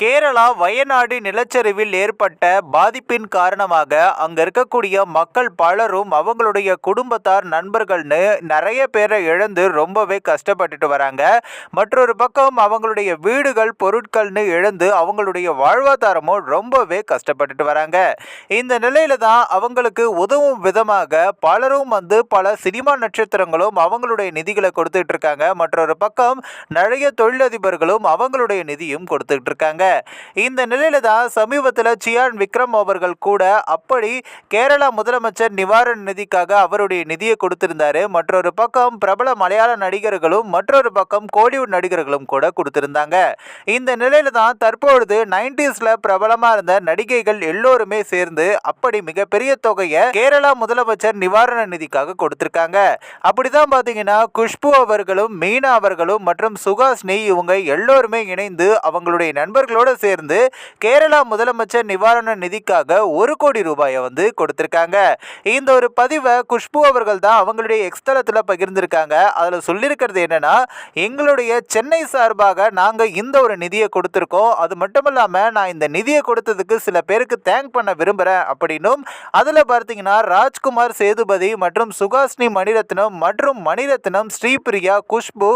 கேரளா வயநாடு நிலச்சரிவில் ஏற்பட்ட பாதிப்பின் காரணமாக அங்க இருக்கக்கூடிய மக்கள் பலரும் அவங்களுடைய குடும்பத்தார் நண்பர்கள்னு நிறைய பேரை இழந்து ரொம்பவே கஷ்டப்பட்டுட்டு வராங்க. மற்றொரு பக்கம் அவங்களுடைய வீடுகள் பொருட்கள்னு இழந்து அவங்களுடைய வாழ்வாதாரமும் ரொம்பவே கஷ்டப்பட்டுட்டு வராங்க. இந்த நிலையில தான் அவங்களுக்கு உதவும் விதமாக பலரும் வந்து பல சினிமா நட்சத்திரங்களும் அவங்களுடைய நிதிகளை கொடுத்துட்டு இருக்காங்க. மற்றொரு பக்கம் நிறைய தொழிலதிபர்களும் அவங்களுடைய நிதியும் கொடுத்துட்டு இருக்காங்க. இந்த நிலையில தான் சமீபத்தில் சியான் விக்ரம் அவர்கள் கூட அப்படி கேரளா முதலமைச்சர் நிவாரண நிதிக்காக அவருடைய நிதியை கொடுத்திருந்தாரு. மற்றொரு பக்கம் பிரபல மலையாள நடிகர்களும் மற்றொரு பக்கம் கோலிவுட் நடிகர்களும் கூட கொடுத்திருந்தாங்க. இந்த நிலையில தான் தற்பொழுது நைன்டிஸ்ல பிரபலமாக இருந்த நடிகைகள் எல்லோருமே சேர்ந்து அப்படி மிகப்பெரிய தொகையை கேரளா முதலமைச்சர் நிவாரண நிதிக்காக கொடுத்திருக்காங்க. அப்படிதான் பார்த்தீங்கன்னா குஷ்பு அவர்களும் மீனா அவர்களும் மற்றும் சுகாஸ்னி இவங்க எல்லோருமே இணைந்து அவங்களுடைய அவர்களோடு சேர்ந்து கேரளா முதலமைச்சர் நிவாரண நிதிக்காக ஒரு கோடி ரூபாயை வந்து கொடுத்துருக்காங்க. இந்த ஒரு பதிவை குஷ்பு அவர்கள் தான் அவங்களுடைய எக்ஸ்தலத்தில் பகிர்ந்திருக்காங்க. அதில் சொல்லியிருக்கிறது என்னன்னா எங்களுடைய சென்னை சார்பாக நாங்கள் இந்த ஒரு நிதியை கொடுத்துருக்கோம். அது மட்டும் இல்லாமல் நான் இந்த நிதியை கொடுத்ததுக்கு சில பேருக்கு தேங்க் பண்ண விரும்புகிறேன் அப்படின்னும் அதில் பார்த்தீங்கன்னா ராஜ்குமார் சேதுபதி மற்றும் சுகாஸ்னி மணிரத்னம் மற்றும் மணிரத்னம் ஸ்ரீபிரியா குஷ்பு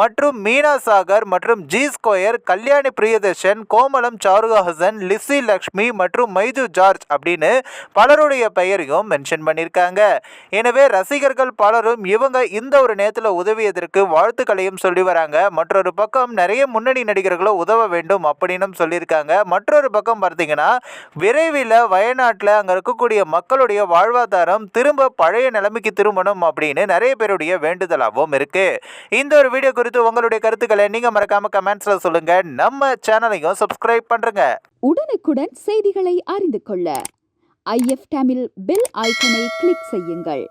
மற்றும் மீனா சாகர் மற்றும் ஜி ஸ்கொயர் கல்யாணி பிரியதர்ஷன் கோமலம் சாருஹாசன் லிசி லக்ஷ்மி மற்றும் மைது ஜார்ஜ் அப்படின்னு பலருடைய பெயரையும் மென்ஷன் பண்ணியிருக்காங்க. எனவே ரசிகர்கள் பலரும் இவங்க இந்த ஒரு நேரத்தில் உதவியதற்கு வாழ்த்துக்களையும் சொல்லி வராங்க. மற்றொரு பக்கம் நிறைய முன்னணி நடிகர்களும் உதவ வேண்டும் அப்படின்னு சொல்லியிருக்காங்க. மற்றொரு பக்கம் பார்த்தீங்கன்னா விரைவில் வயநாட்டில் அங்கே இருக்கக்கூடிய மக்களுடைய வாழ்வாதாரம் திரும்ப பழைய நிலைமைக்கு திரும்பணும் அப்படின்னு நிறைய பேருடைய வேண்டுதலாகவும் இருக்குது இந்த ஒரு வீடியோ குறித்து உங்களுடைய கருத்துக்களை நீங்கள் மறக்காமல் கமெண்ட்ஸில் சொல்லுங்கள் நம்ம சேனலையும் சப்ஸ்கிரைப் பண்ணுங்க உடனுக்குடன் செய்திகளை அறிந்து கொள்ள. ஐஎஃப் தமிழ் பெல் ஐக்கனை கிளிக் செய்யுங்கள்.